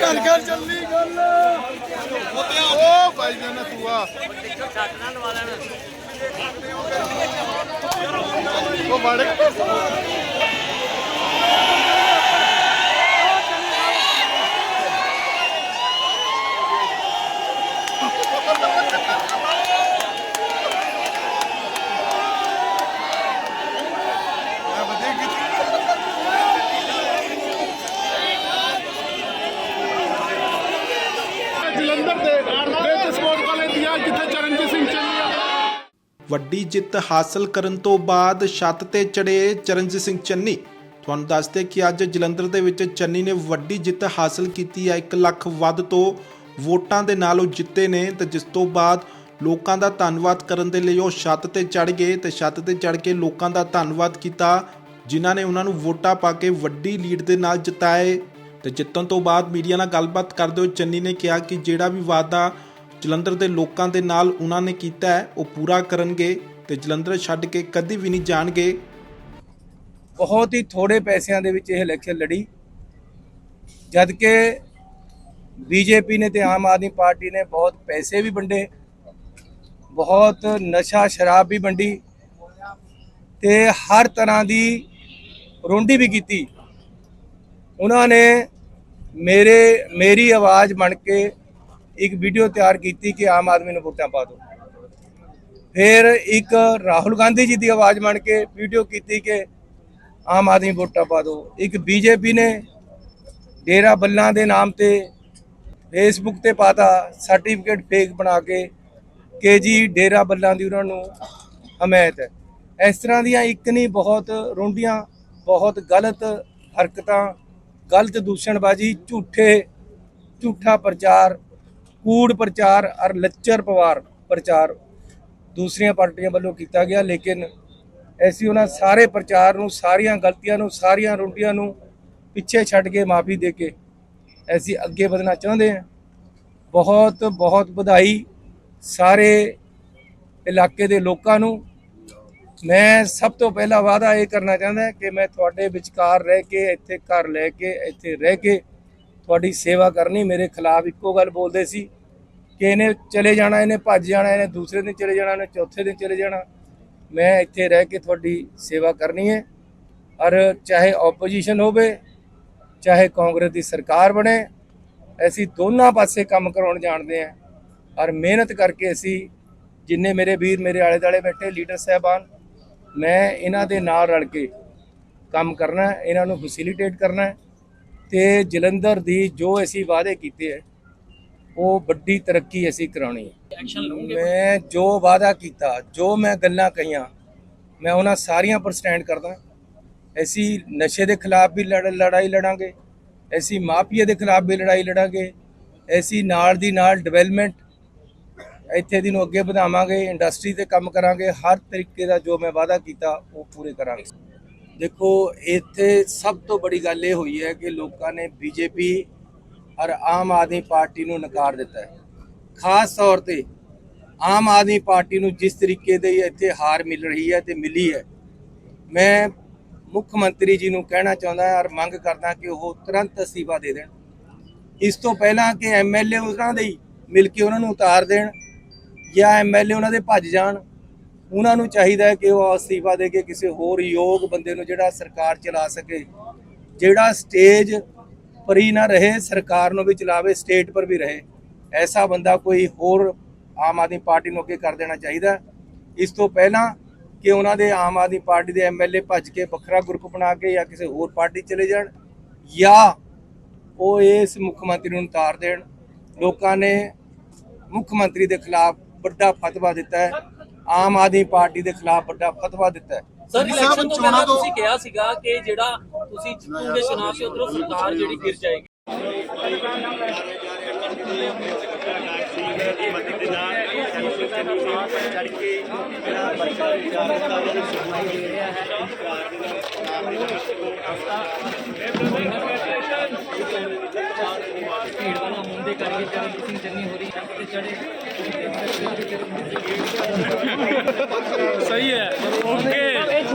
ਘਰ ਘਰ ਚੱਲੀ ਗੱਲ। ਉਹ ਭਾਈ ਜਾਨਾ ਤੂੰ ਆ ਉਹ ਬੜੇ ਆ ਬਦੇ ਜਲੰਧਰ ਦੇ ਵਿੱਚ ਸਪੋਰਟ ਕਾਲਜ ਦੀਆਂ ਜਿੱਥੇ ਚਰਨਜੀਤ ਸਿੰਘ ਚੱਲੀ ਆ ਵੱਡੀ ਜਿੱਤ ਹਾਸਲ ਕਰਨ ਤੋਂ ਬਾਅਦ ਛੱਤ ਤੇ ਚੜੇ ਚਰਨਜੀਤ ਸਿੰਘ ਚੰਨੀ। ਤੁਹਾਨੂੰ ਦੱਸਦੇ ਕਿ ਅੱਜ ਜਲੰਧਰ ਦੇ ਵਿੱਚ ਚੰਨੀ ਨੇ ਵੱਡੀ ਜਿੱਤ ਹਾਸਲ ਕੀਤੀ ਹੈ। 1 ਲੱਖ ਵੱਧ ਤੋਂ ਵੋਟਾਂ ਦੇ ਨਾਲ ਉਹ ਜਿੱਤੇ ਨੇ ਤੇ ਜਿਸ ਤੋਂ ਬਾਅਦ ਲੋਕਾਂ ਦਾ ਧੰਨਵਾਦ ਕਰਨ ਦੇ ਲਈ ਉਹ ਛੱਤ ਤੇ ਚੜ ਗਏ ਤੇ ਛੱਤ ਤੇ ਚੜ ਕੇ ਲੋਕਾਂ ਦਾ ਧੰਨਵਾਦ ਕੀਤਾ, ਜਿਨ੍ਹਾਂ ਨੇ ਉਹਨਾਂ ਨੂੰ ਵੋਟਾਂ ਪਾ ਕੇ ਵੱਡੀ ਲੀਡ ਦੇ ਨਾਲ ਜਿਤਾਏ। ਤੇ ਜਿੱਤਣ ਤੋਂ ਬਾਅਦ ਮੀਡੀਆ ਨਾਲ ਗੱਲਬਾਤ ਕਰਦੇ ਹੋਏ ਚੰਨੀ ਨੇ ਕਿਹਾ ਕਿ ਜਿਹੜਾ ਵੀ ਵਾਅਦਾ ਜਲੰਧਰ ਦੇ ਲੋਕਾਂ ਦੇ ਨਾਲ ਉਹਨਾਂ ਨੇ ਕੀਤਾ ਹੈ, ਉਹ ਪੂਰਾ ਕਰਨਗੇ ਤੇ ਜਲੰਧਰ ਛੱਡ ਕੇ ਕਦੀ ਵੀ ਨਹੀਂ ਜਾਣਗੇ। ਬਹੁਤ ਹੀ ਥੋੜੇ ਪੈਸਿਆਂ ਦੇ ਵਿੱਚ ਇਹ ਇਲੈਕਸ਼ਨ ਲੜੀ। ਜਦ ਕਿ ਬੀਜੇਪੀ ਨੇ ਤੇ ਆਮ ਆਦਮੀ ਪਾਰਟੀ ਨੇ ਬਹੁਤ ਪੈਸੇ ਵੀ ਵੰਡੇ, ਬਹੁਤ ਨਸ਼ਾ ਸ਼ਰਾਬ ਵੀ ਵੰਡੀ ਤੇ ਹਰ ਤਰ੍ਹਾਂ ਦੀ ਰੋਂਡੀ ਵੀ ਕੀਤੀ। ਉਹਨਾਂ ਨੇ ਮੇਰੇ, ਮੇਰੀ ਆਵਾਜ਼ ਬਣ ਕੇ ਇੱਕ ਵੀਡੀਓ ਤਿਆਰ ਕੀਤੀ ਕਿ ਆਮ ਆਦਮੀ ਨੂੰ ਵੋਟਾਂ ਪਾ ਦਿਓ। ਫਿਰ ਇੱਕ ਰਾਹੁਲ ਗਾਂਧੀ ਜੀ ਦੀ ਆਵਾਜ਼ ਬਣ ਕੇ ਵੀਡੀਓ ਕੀਤੀ ਕਿ ਆਮ ਆਦਮੀ ਵੋਟਾਂ ਪਾ ਦਿਓ। ਇੱਕ ਬੀਜੇਪੀ ਨੇ ਡੇਰਾ ਬੱਲਾਂ ਦੇ ਨਾਮ ਤੇ ਫੇਸਬੁੱਕ ਤੇ ਪਾਤਾ ਸਰਟੀਫਿਕੇਟ ਫੇਕ ਬਣਾ ਕੇ ਕਿ ਜੀ ਡੇਰਾ ਬੱਲਾਂ ਦੀ ਉਹਨਾਂ ਨੂੰ ਹਮਾਇਤ ਹੈ। ਇਸ ਤਰ੍ਹਾਂ ਦੀਆਂ ਇੱਕ ਨਹੀਂ, ਬਹੁਤ ਰੋਂਡੀਆਂ, ਬਹੁਤ ਗਲਤ ਹਰਕਤਾਂ, ਗਲਤ ਦੂਸ਼ਣਬਾਜ਼ੀ, ਝੂਠੇ, ਝੂਠਾ ਪ੍ਰਚਾਰ ਕੂੜ ਪ੍ਰਚਾਰ ਔਰ ਲੱਚਰ ਪਵਾਰ ਪ੍ਰਚਾਰ ਦੂਸਰੀਆਂ ਪਾਰਟੀਆਂ ਵੱਲੋਂ ਕੀਤਾ ਗਿਆ, ਲੇਕਿਨ ਐਸੀ ਉਹਨਾਂ ਸਾਰੇ ਪ੍ਰਚਾਰ ਨੂੰ, ਸਾਰੀਆਂ ਗਲਤੀਆਂ ਨੂੰ, ਸਾਰੀਆਂ ਰੁੰਡੀਆਂ ਨੂੰ ਪਿੱਛੇ ਛੱਡ ਕੇ ਮਾਫੀ ਦੇ ਕੇ ਅਸੀਂ ਅੱਗੇ ਵਧਣਾ ਚਾਹੁੰਦੇ ਹਾਂ। ਬਹੁਤ ਬਹੁਤ ਵਧਾਈ ਸਾਰੇ ਇਲਾਕੇ ਦੇ ਲੋਕਾਂ ਨੂੰ। ਮੈਂ ਸਭ ਤੋਂ ਪਹਿਲਾ ਵਾਅਦਾ ਇਹ ਕਰਨਾ ਚਾਹੁੰਦਾ ਕਿ ਮੈਂ ਤੁਹਾਡੇ ਵਿਚਕਾਰ ਰਹਿ ਕੇ, ਇੱਥੇ ਘਰ ਲੈ ਕੇ, ਇੱਥੇ ਰਹਿ ਕੇ ਤੁਹਾਡੀ ਸੇਵਾ ਕਰਨੀ। ਮੇਰੇ ਖਿਲਾਫ ਇੱਕੋ ਗੱਲ ਬੋਲਦੇ ਸੀ। ਕਿ ਇਹਨੇ ਚਲੇ ਜਾਣਾ, ਇਹਨੇ ਭੱਜ ਜਾਣਾ, ਇਹਨੇ ਦੂਸਰੇ ਦਿਨ ਚਲੇ ਜਾਣਾ, ਇਹਨੇ ਚੌਥੇ ਦਿਨ ਚਲੇ ਜਾਣਾ। ਮੈਂ ਇੱਥੇ ਰਹਿ ਕੇ ਤੁਹਾਡੀ ਸੇਵਾ ਕਰਨੀ ਹੈ। ਔਰ ਚਾਹੇ ਆਪੋਜੀਸ਼ਨ ਹੋਵੇ, ਚਾਹੇ ਕਾਂਗਰਸ ਦੀ ਸਰਕਾਰ ਬਣੇ, ਅਸੀਂ ਦੋਨਾਂ ਪਾਸੇ ਕੰਮ ਕਰਾਉਣ ਜਾਣਦੇ ਹਾਂ। ਔਰ ਮਿਹਨਤ ਕਰਕੇ ਅਸੀਂ ਜਿੰਨੇ ਮੇਰੇ ਵੀਰ ਮੇਰੇ ਆਲੇ ਦਾਲੇ ਬੈਠੇ, ਲੀਡਰ ਸਾਹਿਬਾਨ, ਮੈਂ ਇਹਨਾਂ ਦੇ ਨਾਲ ਰਲ ਕੇ ਕੰਮ ਕਰਨਾ ਇਹਨਾਂ ਨੂੰ ਫੈਸਿਲਿਟੇਟ ਕਰਨਾ ਹੈ। ਤੇ ਜਲੰਧਰ ਦੀ ਜੋ ਅਸੀਂ ਵਾਅਦੇ ਕੀਤੇ ਹੈ ਉਹ ਵੱਡੀ ਤਰੱਕੀ ਅਸੀਂ ਕਰਾਉਣੀ ਹੈ। ਮੈਂ ਜੋ ਵਾਅਦਾ ਕੀਤਾ ਜੋ ਮੈਂ ਗੱਲਾਂ ਕਹੀਆਂ ਮੈਂ ਉਹਨਾਂ ਸਾਰੀਆਂ ਪਰ ਸਟੈਂਡ ਕਰਦਾ। ਅਸੀਂ ਨਸ਼ੇ ਦੇ ਖਿਲਾਫ ਵੀ ਲੜ- ਲੜਾਈ ਲੜਾਂਗੇ ਅਸੀਂ ਮਾਫੀਆ ਦੇ ਖਿਲਾਫ ਵੀ ਲੜਾਈ ਲੜਾਂਗੇ ਅਸੀਂ ਨਾਲ ਦੀ ਨਾਲ ਡਿਵੈਲਪਮੈਂਟ ਇੱਥੇ ਦੀ ਨੂੰ ਅੱਗੇ ਵਧਾਵਾਂਗੇ ਇੰਡਸਟਰੀ ਤੇ ਕੰਮ ਕਰਾਂਗੇ ਹਰ ਤਰੀਕੇ ਦਾ ਜੋ ਮੈਂ ਵਾਅਦਾ ਕੀਤਾ ਉਹ ਪੂਰੇ ਕਰਾਂਗੇ। ਦੇਖੋ ਇੱਥੇ ਸਭ ਤੋਂ ਬੜੀ ਗੱਲ ਇਹ ਹੋਈ ਹੈ ਕਿ ਲੋਕਾਂ ਨੇ ਬੀਜੇਪੀ ਔਰ ਆਮ ਆਦਮੀ ਪਾਰਟੀ ਨੂੰ ਨਕਾਰ ਦਿੱਤਾ ਹੈ। ਖਾਸ ਤੌਰ ਤੇ ਆਮ ਆਦਮੀ ਪਾਰਟੀ ਨੂੰ ਜਿਸ ਤਰੀਕੇ ਦੇ ਇੱਥੇ ਹਾਰ ਮਿਲ ਰਹੀ ਹੈ ਤੇ ਮਿਲੀ ਹੈ, ਮੈਂ ਮੁੱਖ ਮੰਤਰੀ ਜੀ ਨੂੰ ਕਹਿਣਾ ਚਾਹੁੰਦਾ ਔਰ ਮੰਗ ਕਰਦਾ ਕਿ ਉਹ ਤੁਰੰਤ ਅਸਤੀਫਾ ਦੇ ਦੇਣ। ਇਸ ਤੋਂ ਪਹਿਲਾਂ ਕਿ ਐਮਐਲਏ ਉਹਨਾਂ ਦੇ ਮਿਲ ਕੇ ਉਹਨਾਂ ਨੂੰ ਉਤਾਰ ਦੇਣ ਜਾਂ ਐਮਐਲਏ ਉਹਨਾਂ ਦੇ ਭੱਜ ਜਾਣ, ਉਹਨਾਂ ਨੂੰ ਚਾਹੀਦਾ ਹੈ ਕਿ ਉਹ ਅਸਤੀਫਾ ਦੇ ਕੇ ਕਿਸੇ ਹੋਰ ਯੋਗ ਬੰਦੇ ਨੂੰ ਜਿਹੜਾ ਸਰਕਾਰ ਚਲਾ ਸਕੇ, ਜਿਹੜਾ ਸਟੇਜ ਪਰ ਹੀ ਨਾ ਰਹੇ, ਸਰਕਾਰ ਨੂੰ ਵੀ ਚਲਾਵੇ ਸਟੇਟ ਪਰ ਵੀ ਰਹੇ। ਐਸਾ ਬੰਦਾ ਕੋਈ ਹੋਰ ਆਮ ਆਦਮੀ ਪਾਰਟੀ ਨੂੰ ਅੱਗੇ ਕਰ ਦੇਣਾ ਚਾਹੀਦਾ। ਇਸ ਤੋਂ ਪਹਿਲਾਂ ਕਿ ਉਹਨਾਂ ਦੇ ਆਮ ਆਦਮੀ ਪਾਰਟੀ ਦੇ ਐਮਐਲਏ ਭੱਜ ਕੇ ਵੱਖਰਾ ਗਰੁੱਪ ਬਣਾ ਕੇ ਜਾਂ ਕਿਸੇ ਹੋਰ ਪਾਰਟੀ ਚਲੇ ਜਾਣ ਜਾਂ ਉਹ ਇਸ ਮੁੱਖ ਮੰਤਰੀ ਨੂੰ ਉਤਾਰ ਦੇਣ। ਲੋਕਾਂ ਨੇ ਮੁੱਖ ਮੰਤਰੀ ਦੇ ਖਿਲਾਫ ਵੱਡਾ ਫਤਵਾ ਦਿੱਤਾ ਹੈ। ਆਮ ਆਦਮੀ ਪਾਰਟੀ ਦੇ ਖਿਲਾਫ ਵੱਡਾ ਫਤਵਾ ਦਿੱਤਾ ਹੈ। ਸਰ ਇਲੈਕਸ਼ਨ ਤੋਂ ਪਹਿਲਾਂ ਤੋਂ- ਤੁਸੀਂ ਕਿਹਾ ਸੀਗਾ ਕਿ ਜਿਹੜਾ ਤੁਸੀਂ ਜਿੱਤੋਗੇ ਚੁਣਾਵ ਤੇ ਉਧਰੋਂ ਸਰਕਾਰ ਜਿਹੜੀ ਗਿਰ ਜਾਏਗੀ। ਭੀੜ ਵਾਲਾ ਹੁੰਦੀ ਕਰਕੇ ਚੰਨੀ ਹੋ ਰਹੀ ਸਹੀ ਹੈ। ਓਕੇ।